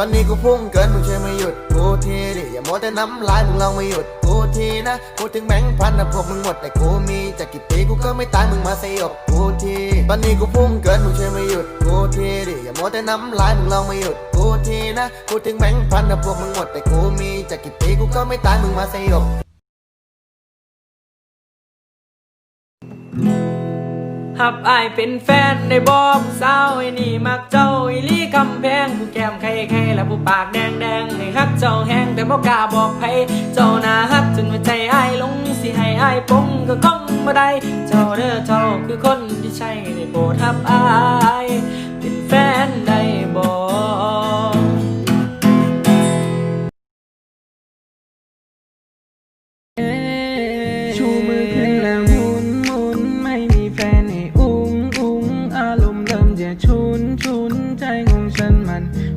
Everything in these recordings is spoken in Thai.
ตอนนี้กูพุ่งเกินมึงช่วยมาหยุดกูทีดิอย่าโมแต่น้ำลายมึงลองมาหยุดกูทีนะพูดถึงแบงค์พันนะพวกมึงหมดแต่กูมีจะกี่ปีกูก็ไม่ตายมึงมาสยบกูทีตอนนี้กูพุ่งเกินมึงช่วยมาหยุดกูทีดิอย่าโมแต่น้ำลายมึงลองมาหยุดกูทีนะพูดถึงแบงค์พันนะพวกมึงหมดแต่กูมีจะกี่ปีกูก็ไม่ตายมึงมาสยบ หับอายเป็นแฟนในบอผู้สาวไอ้นี่มักเจ้าอีหลีคำแพงผู้แก้มไข่ไข่และผู้ปากแดงแดงให้ฮักเจ้าแห้งแต่บ่กล้าบอกไผเจ้าน่าฮักจนหัวใจอายลงสิให้อายปงก็ก้องบ่ได้เจ้าเด้อเจ้าคือคนที่ใช่ในโปรดหับอาย เป็นแฟนได้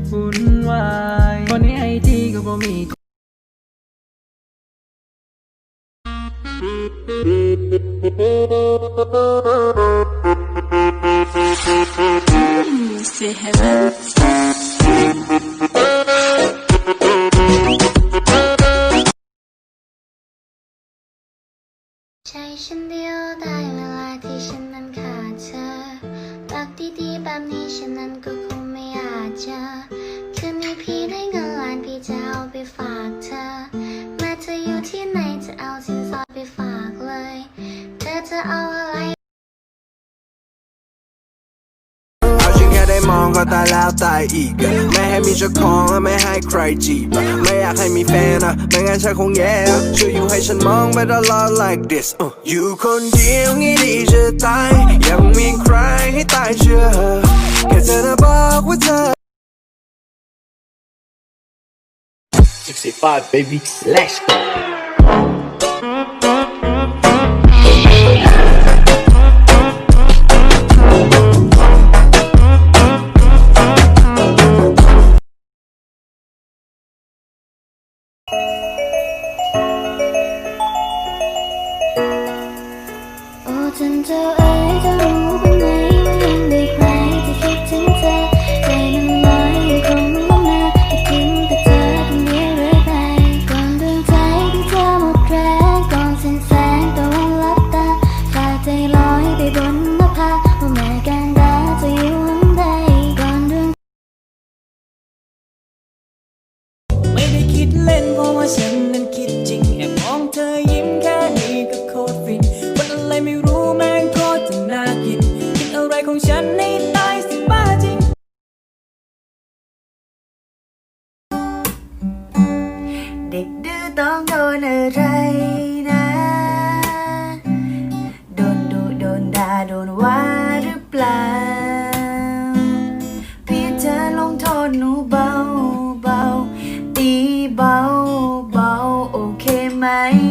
วุ่นวายคนในไอจีก็บ่มีใช่ฉันเดียวได้เวลาที่ฉันนั้นขาดเธอรักดีๆแบบนี้ฉันนั้นก็คงาเจอคืนนี้พี่ได้เงินล้านพี่จะเอาไปฝากเธอแม้เธออยู่ที่ไหนจะเอาสินสอดไปฝากเลย เธอจะเอาอะไรเอาฉันแค่ได้มองก็ตายแล้วตายอีก ไม่ให้มีเจ้าของและไม่ให้ใครจีบ ไม่อยากให้มีแฟนอะไม่งั้นฉันคงแย่ช่วยอยู่ให้ฉันมองไปตลอด like this อยู่คนเดียวงี้ดีจะตาย ยังมีใครให้ตายเชื่อ แค่เธอนะบอกว่าเธอ65 baby let's go โอ้จ ดเล่นเพราะว่าฉันนั้นคิดจริงแอบมองเธอยิ้มแค่นี้ก็โคตรฟินวันอะไรไม่รู้แม่งโคตรจะน่ากินกินอะไรของฉันในตายสิบ้าจริง เด็กดื้อต้องโดนอะไร ไหม